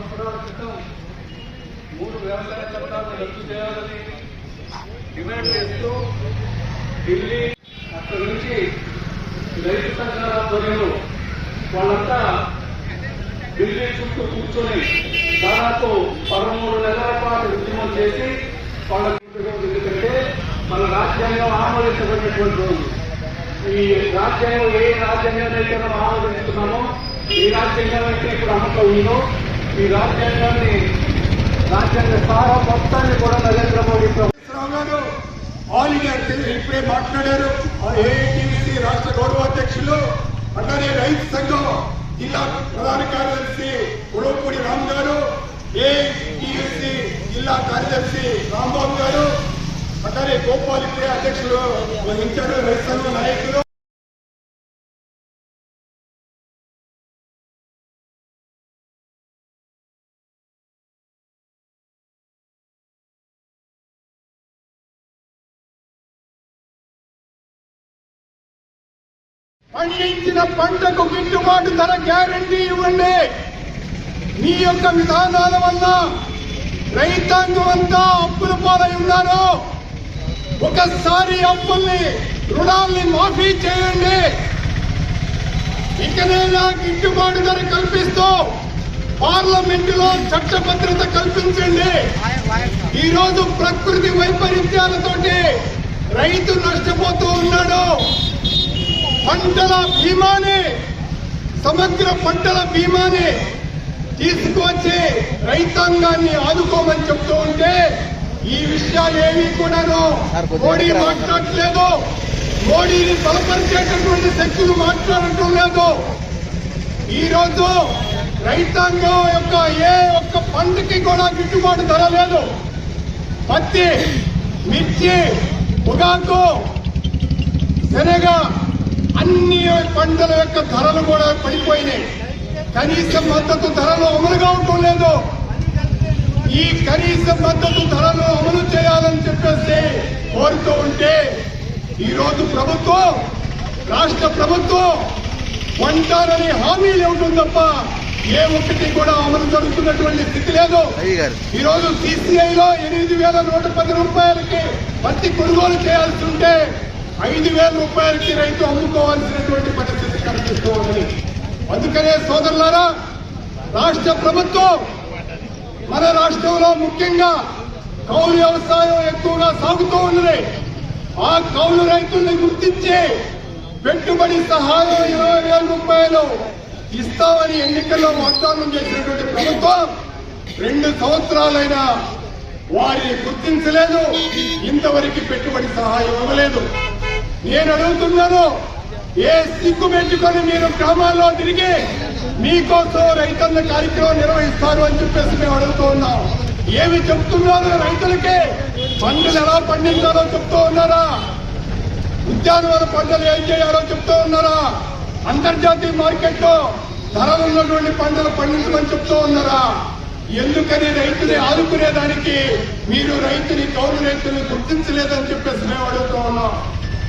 సంవత్సరాల క్రితం మూడు వ్యవసాయ చట్టాలను రద్దు చేయాలని డిమాండ్ చేస్తూ ఢిల్లీ అక్కడి నుంచి రైతు సంఘాల ఆధ్వర్యంలో వాళ్ళంతా ఢిల్లీ చుట్టూ కూర్చొని దాదాపు పదమూడు నెలల పాటు ఉద్యమం చేసి వాళ్ళ ఎందుకంటే మన రాజ్యాంగం ఆమోదించబడినటువంటి రోజు. ఈ రాజ్యాంగం ఏ రాజ్యాంగాన్ని అయితే మనం ఆమోదిస్తున్నామో ఈ రాజ్యాంగం అయితే ఇప్పుడు అమలు ఉందో ఈ రాజ్యాంగాన్ని రాజ్యాంగ సారా మొత్తాన్ని కూడా నరేంద్ర మోడీ ప్రభుత్వం గారు ఆల్ ఇండియా ఇప్పుడే మాట్లాడారు. ఏఐటీసీ రాష్ట్ర గౌరవ అధ్యక్షులు అట్లానే రైతు సంఘం జిల్లా ప్రధాన కార్యదర్శి ఉడవపూడి రామ్ గారు ఏఐటీసీ జిల్లా కార్యదర్శి రాంబాబు గారు అట్లానే గోపాల్ ఇప్పుడే అధ్యక్షులు వహించారు రైతు సంఘం నాయకులు. పండించిన పంటకు గిట్టుబాటు ధర గ్యారంటీ ఇవ్వండి. మీ యొక్క విధానాల వల్ల రైతాంగం అంతా అప్పుల పాలై ఉన్నారు. ఒకసారి అప్పుల్ని రుణాల్ని మాఫీ చేయండి. ఇకనైనా గిట్టుబాటు ధర కల్పిస్తూ పార్లమెంటులో చట్టభద్రత కల్పించండి. ఈరోజు ప్రకృతి వైపరీత్యాలతోటి రైతు నష్టపోతూ ఉన్నాడు. పంటల బీమాని సమగ్ర పంటల బీమాని తీసుకువచ్చి రైతాంగాన్ని ఆదుకోమని చెప్తూ ఉంటే ఈ విషయాలు ఏమీ కూడాను మోడీ మాట్లాడట్లేదు మోడీని బలపరిచేటటువంటి శక్తులు మాట్లాడటం లేదు. ఈరోజు రైతాంగం యొక్క ఏ ఒక్క పంటకి కూడా గిట్టుబాటు ధర లేదు. పత్తి మిర్చి పొగాకు శనగ అన్ని పంటల యొక్క ధరలు కూడా పడిపోయినాయి. కనీస మద్దతు ధరలు అమలు కావటం లేదు ఈ కనీస మద్దతు ధరలు అమలు చేయాలని చెప్పేసి కోరుతూ ఉంటే ఈ రోజు ప్రభుత్వం రాష్ట్ర ప్రభుత్వం కొంటారని హామీలు ఇవ్వటం తప్ప ఏ ఒక్కటి కూడా అమలు జరుగుతున్నటువంటి స్థితి లేదు. ఈ రోజు సిసిఐలో ఎనిమిది వేల నూట పది రూపాయలకి పత్తి కొనుగోలు చేయాల్సి ఉంటే ఐదు వేల రూపాయలకి రైతు అమ్ముకోవాల్సినటువంటి పరిస్థితి కనిపిస్తూ ఉన్నది అందుకనే సోదరులారా రాష్ట్ర ప్రభుత్వం మన రాష్ట్రంలో ముఖ్యంగా కౌలు వ్యవసాయం ఎక్కువగా సాగుతూ ఉన్నది. ఆ కౌలు రైతుల్ని గుర్తించి పెట్టుబడి సహాయం ఇరవై వేల రూపాయలు ఇస్తామని ఎన్నికల్లో వాగ్దానం చేసినటువంటి ప్రభుత్వం రెండు సంవత్సరాలైనా వారిని గుర్తించలేదు. ఇంతవరకు పెట్టుబడి సహాయం ఇవ్వలేదు. నేను అడుగుతున్నాను ఏ సిగ్గు పెట్టుకొని మీరు గ్రామాల్లో తిరిగి మీకోసం రైతన్న కార్యక్రమం నిర్వహిస్తారు అని చెప్పేసి మేము అడుగుతూ ఉన్నాం. ఏమి చెప్తున్నారు రైతులకి? పంటలు ఎలా పండించాలో చెప్తూ ఉన్నారా? ఉద్యానవన పంటలు ఏం చేయాలో చెప్తూ ఉన్నారా? అంతర్జాతీయ మార్కెట్లో ధరలు ఉన్నటువంటి పంటలు పండించమని చెప్తూ ఉన్నారా? ఎందుకని రైతుని ఆదుకునేదానికి మీరు రైతుని కౌలు రైతుని గుర్తించలేదని చెప్పేసి మేము అడుగుతూ ఉన్నాం.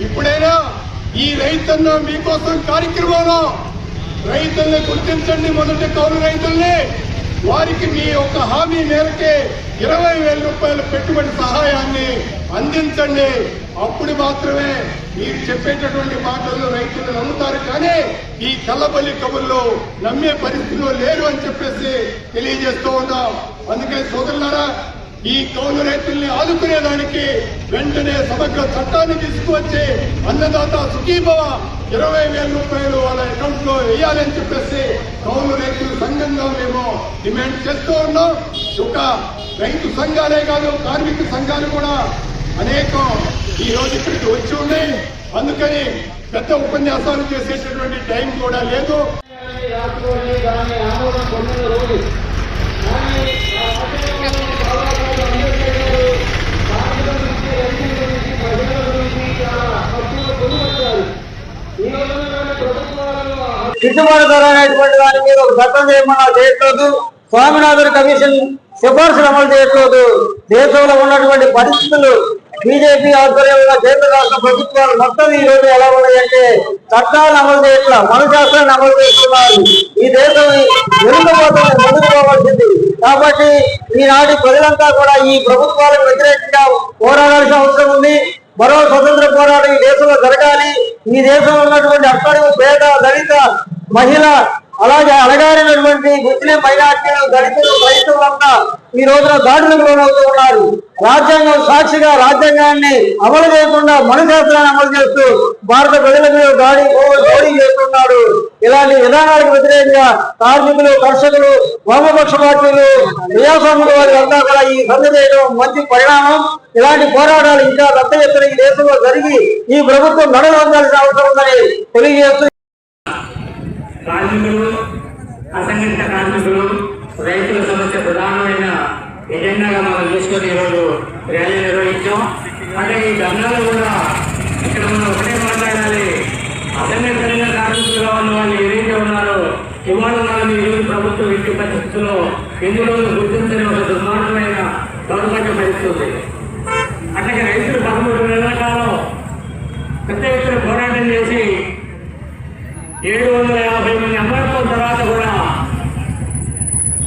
ఇప్పుడైనా ఈ రైతన్న మీకోసం కార్యక్రమంలో. రైతుల్ని గుర్తించండి మొదటి కౌలు రైతుల్ని. వారికి మీ యొక్క హామీ మేరకే ఇరవై వేల రూపాయల పెట్టుబడి సహాయాన్ని అందించండి. అప్పుడు మాత్రమే మీరు చెప్పేటటువంటి మాటల్లో రైతులు నమ్ముతారు. కానీ ఈ కల్లబల్లి కబుల్లో నమ్మే పరిస్థితిలో లేరు అని చెప్పేసి తెలియజేస్తూ ఉన్నాం. అందుకే సోదరులారా ఈ కౌలు రైతుల్ని ఆదుకునేదానికి వెంటనే సమగ్ర చట్టాన్ని తీసుకువచ్చి అన్నదాత సుఖీభవ ఇరవై వేల రూపాయలు వాళ్ళ అకౌంట్లో వేయాలని చెప్పేసి కౌలు రైతుల సంఘంగా మేము డిమాండ్ చేస్తూ ఉన్నాం. ఒక రైతు సంఘాలే కాదు కార్మిక సంఘాలు కూడా అనేకం ఈ రోజు ఇక్కడికి వచ్చి ఉన్నాయి. అందుకని పెద్ద ఉపన్యాసాలు చేసేటటువంటి టైం కూడా లేదు రాష్ట్రంలోని దాని ఆమోదం పొందిన రోజు కానీ ఆ రాష్ట్రంలోని బాబాసాహెబ్ అంబేద్కర్ గారు కార్మికుల నుంచి రైతుల గురించి ప్రజల గురించి చాలా తప్పుగా కొనుగొచ్చారు ఈ రోజున కానీ ప్రభుత్వాలను గిట్టుబాటు ధర అనేటువంటి దాని మీద ఒక చట్టం చేయమన్నా చేయట్లేదు. స్వామినాథన్ కమిషన్ సిఫార్సులు అమలు చేయట్లేదు. దేశంలో ఉన్నటువంటి పరిస్థితులు బీజేపీ ఆధ్వర్యంలో కేంద్ర రాష్ట్ర ప్రభుత్వాలు మొత్తం ఈ రోజు ఎలా ఉన్నాయంటే చట్టాలను అమలు చేయట్లా మన శాస్త్రాన్ని అమలు చేస్తున్నారు. ఈ దేశం వెనుకపోతుంది ముందుకు పోవాల్సింది కాబట్టి ఈనాటి ప్రజలంతా కూడా ఈ ప్రభుత్వాలకు వ్యతిరేకంగా పోరాడాల్సిన అవసరం ఉంది. మరో స్వతంత్ర పోరాటం ఈ దేశంలో జరగాలి. ఈ దేశంలో ఉన్నటువంటి అట్టడుగు పేద దళిత మహిళ అలాగే అలగారినటువంటి ముస్లిం మైనార్టీలు దళితులు రైతులంతా ఈ రోజున దాడులకు లోనవుతూ ఉన్నారు రాజ్యాంగం సాక్షిగా రాజ్యాంగాన్ని అమలు చేయకుండా మనుశాస్త్రాన్ని అమలు చేస్తూ భారత ప్రజల మీద దాడి దాడి చేస్తున్నాడు. ఇలాంటి విధానాలకు వ్యతిరేకంగా కార్మికులు కర్షకులు వామపక్ష పార్టీలు వారి అంతా కూడా ఈ సమ్మె చేయడం మంచి పరిణామం. ఇలాంటి పోరాటాలు ఇంకా పెద్ద ఎత్తున ఈ దేశంలో జరిగి ఈ ప్రభుత్వం నడవలసిన అవసరం ఉందని తెలియజేస్తూ కార్మికులు అసంఘటిత కార్మికులు రైతుల సమస్య ప్రధానమైన ఎజెండాగా మనం తీసుకొని ఈరోజు ర్యాలీ నిర్వహించాం. అంటే ఈ ధర్నాలు కూడా ఇక్కడ మనం ఒకటే మాట్లాడాలి. అసంఘటిత కార్మికులుగా ఉన్న వాళ్ళు ఏదైతే ఉన్నారో ఇవాళ వాళ్ళని ఈరోజు ప్రభుత్వం ఇంటి పరిస్థితుల్లో ఎందులో గుర్తించని ఒక దుర్మార్గమైన దౌర్భాగ్య పరిస్థితి ఉంది అట్లాగే రైతులు పదమూడు నెలల కాలం పెద్ద ఎత్తున పోరాటం చేసి ఏడు వందల యాభై మంది అమరత్వం తర్వాత కూడా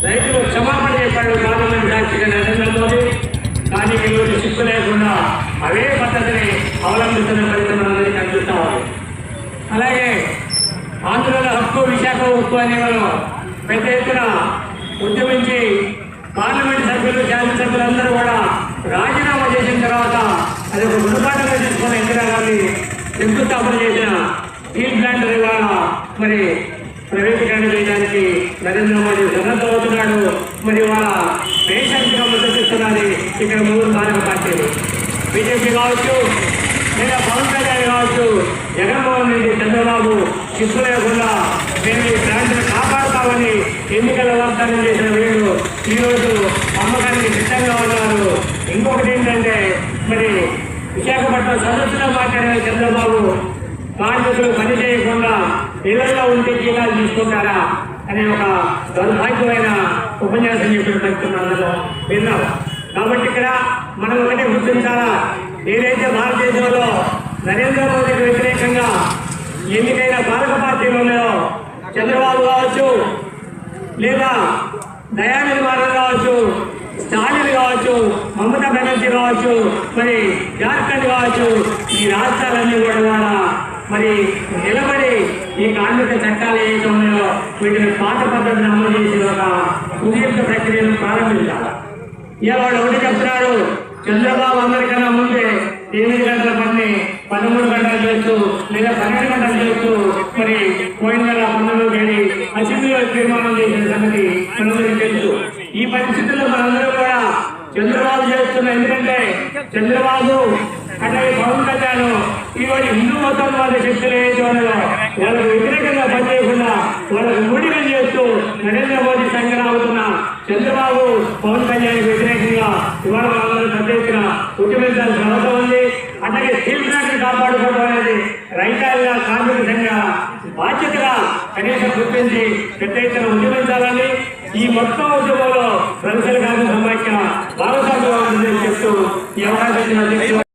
రైతులు క్షమాపణ చెప్పాడు పార్లమెంట్ సాక్షిగా నరేంద్ర మోదీ. కానీ ఈరోజు సిక్కు లేకుండా అవే పద్ధతిని అవలంబిస్తున్న ఫలితం కనిపిస్తా అలాగే ఆంధ్రుల హక్కు విశాఖ హక్కు అనే వాళ్ళు పెద్ద ఎత్తున ఉద్యమించి పార్లమెంట్ సభ్యులు శాసనసభ్యులందరూ కూడా రాజీనామా చేసిన తర్వాత అది ఒక గుణపాఠంగా తీసుకున్న ఇందిరాగాంధీ శంకుస్థాపన చేసిన స్టీల్ ప్లాంట్ ఇవాళ మరి ప్రైవేటీకరణ చేయడానికి నరేంద్ర మోడీ సన్నద్ధమవుతున్నాడు మరి వాళ్ళ దేశానికి మద్దతిస్తున్నది ఇక్కడ మూడు పాలక పార్టీలు. బీజేపీ కావచ్చు లేదా పవన్ కళ్యాణ్ కావచ్చు జగన్మోహన్ రెడ్డి చంద్రబాబు సిగ్గు లేకుండా మేము ఈ ప్రాంతాన్ని కాపాడుతామని ఎన్నికల వాగ్దానం చేసిన వీళ్ళు ఈరోజు అమ్మకానికి సిద్ధంగా ఉన్నారు. ఇంకొకటి ఏంటంటే మరి విశాఖపట్నం సదస్సులో మాట్లాడిన చంద్రబాబు కార్మికులు పని చేయకుండా ఇళ్ళలో ఉంటే జీతాలు తీసుకుంటారా అనే ఒక దౌర్భాగ్యమైన ఉపన్యాసం చెప్పిన పరిస్థితుల్లో విన్నాం. కాబట్టి ఇక్కడ మనం ఒకటి గుర్తించాలా? ఏదైతే భారతదేశంలో నరేంద్ర మోదీకి వ్యతిరేకంగా ఎన్నికైన పాలక పార్టీలు ఉన్నాయో చంద్రబాబు కావచ్చు లేదా దయానంద మారన్ కావచ్చు స్టాలిన్ కావచ్చు మమతా బెనర్జీ కావచ్చు మరి జార్ఖండ్ కావచ్చు ఈ రాష్ట్రాలన్నీ కూడా మరి నిలబడి ఈ కార్మిక చట్టాలు ఏవైతే ఉన్నాయో వీటిని పాత పద్ధతిని అమలు చేసి ఒక సుదీర్ఘ ప్రక్రియను ప్రారంభించాలి. ఇలా వాళ్ళు ఒకటి చెప్తున్నారు చంద్రబాబు అందరికన్నా ముందే ఎనిమిది గంటల పని పదమూడు గంటలు చేస్తూ లేదా పన్నెండు గంటలు చేస్తూ మరి పోయిన నెల పనులు వెళ్ళి అసెంబ్లీలో తీర్మానం చేసిన సంగతి మనందరికీ తెలుసు. ఈ పరిస్థితుల్లో మనందరూ కూడా చంద్రబాబు చేస్తున్న ఎందుకంటే చంద్రబాబు అట్లాగే పవన్ కళ్యాణ్ ఈరోజు హిందూ మతం వాళ్ళ శక్తులు ఏదైతే ఉన్నాయో వాళ్ళకు వ్యతిరేకంగా పనిచేయకుండా వాళ్ళకు మూడికం చేస్తూ నరేంద్ర మోదీ సంఘటన అవుతున్న చంద్రబాబు పవన్ కళ్యాణ్ వ్యతిరేకంగా ఇవాళ వాళ్ళని పెద్ద ఎత్తున ఉద్యమించాల్సిన అవసరం ఉంది. అట్లాగే స్టీల్ ప్లాంట్ని కాపాడుకోవడం అనేది రైతాంగ కార్మిక సంఘ బాధ్యతగా కనీసం గుర్తించి పెద్ద ఎత్తున ఉద్యమించాలని ఈ మొత్తం ఉద్యమంలో ప్రజలు కార్మిక సమాఖ్య భాగస్వామ్యం చెప్తూ ఈ అవకాశం